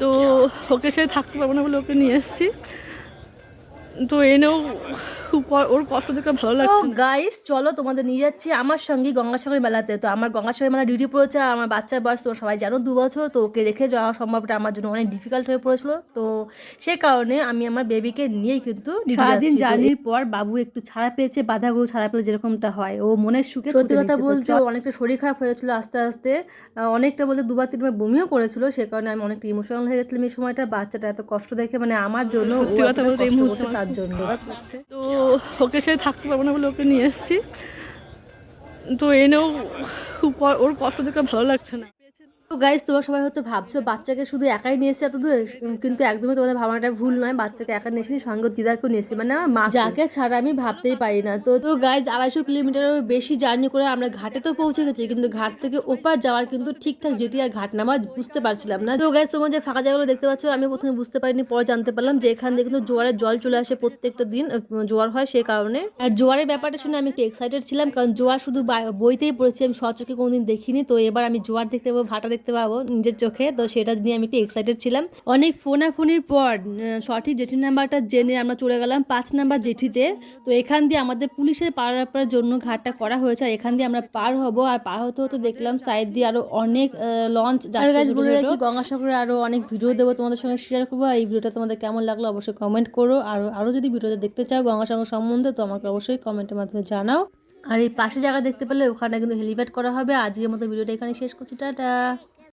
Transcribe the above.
তো ওকে ছেড়ে থাকতে পারব না বলে ওকে নিয়ে এসেছি। তো এনেও ওর কষ্ট দেখে ভালো লাগছে। গাইস চলো তোমাদের নিয়ে যাচ্ছি আমার সঙ্গে গঙ্গাসাগর মেলাতে। তো আমার গঙ্গাসাগর মেলা ডিউটি পড়েছে আর আমার বাচ্চার বয়স তোমরা সবাই জানো দু বছর তো ওকে রেখে যাওয়া সম্ভবটা আমার জন্য অনেক ডিফিকাল্ট হয়ে পড়েছিল। তো সে কারণে আমি আমার বেবিকে নিয়েই কিন্তু সারাদিন জার্নির পর বাবু একটু ছাড়া পেয়েছে বাধা গরু ছাড়া পেলে যেরকমটা হয়। ও মনের সুখে সত্যি কথা বলতে অনেকটা শরীর খারাপ হয়েছিল আস্তে আস্তে। অনেকটা বলতে দুবার তিনবার বমিও করেছিল সে কারণে আমি অনেকটা ইমোশনাল হয়ে গেছিলাম এই সময়টা। বাচ্চাটা এত কষ্ট দেখে মানে আমার জন্য সত্যি কথা বলতে এই মুহূর্তে তার জন্য। তো ওকে ছেড়ে থাকতে পারব না বলে ওকে নিয়ে এসেছি। তো এনেও খুব ওর কষ্ট দেখে ভালো লাগছে না। তো গাইজ তোমরা সবাই হয়তো ভাবছ বাচ্চাকে শুধু একাই নিয়ে এসেছে এত দূরে? কিন্তু একদমই তোমাদের ভাবনাটা ভুল নয় বাচ্চাকে একা নিয়ে এসেছি সঙ্গে দিদাকেও নিয়ে এসেছি। মানে আমার মা যাকে ছাড়া আমি ভাবতেই পারি না। তো তো গাইজ আড়াইশো কিলোমিটারের বেশি জার্নি করে আমরা ঘাটে তো পৌঁছে গেছি কিন্তু ঘাট থেকে ওপার যাওয়ার কিন্তু ঠিকঠাক যেটি আর ঘাট নামা বুঝতে পারছিলাম না। তো গাইজ তোমার যে ফাঁকা জায়গাগুলো দেখতে পাচ্ছ আমি প্রথমে বুঝতে পারিনি পরে জানতে পারলাম যে এখান থেকে কিন্তু জোয়ারের জল চলে আসে প্রত্যেকটা দিন জোয়ার হয় সেই কারণে। আর জোয়ারের ব্যাপারটা শুনে আমি একটু এক্সাইটেড ছিলাম কারণ জোয়ার শুধু বইতেই পড়েছি আমি সচকে কোনোদিন দেখিনি। তো এবার আমি জোয়ার দেখতে পাবো ভাটা দেখতে পাবো নিজের চোখে। তো সেটা নিয়ে আমি একটু এক্সাইটেড ছিলাম। অনেক ফোনাফোনির পর সঠিক জেঠি নাম্বারটা জেনে আমরা চলে গেলাম পাঁচ নাম্বার জেঠিতে। তো এখান দিয়ে আমাদের পুলিশের পারাপার জন্য ঘাটটা করা হয়েছে। আর এখান দিয়ে আমরা পার হব। আর পার হতে হতে দেখলাম সাইড দিয়ে আরও অনেক লঞ্চ যাচ্ছে বলে রাখি গঙ্গাসাগরে আরও অনেক ভিডিও দেবো তোমাদের সঙ্গে শেয়ার করব। আর এই ভিডিওটা তোমাদের কেমন লাগল অবশ্যই কমেন্ট করো। আর আরও যদি ভিডিওটা দেখতে চাও গঙ্গাসাগর সম্বন্ধে তো আমাকে অবশ্যই কমেন্টের মাধ্যমে জানাও। আর এই পাশে জায়গা দেখতে পেলে ওখানে কিন্তু হেলিপ্যাড করা হবে। আজকের মতো ভিডিওটা এখানে শেষ করছি। টাটা।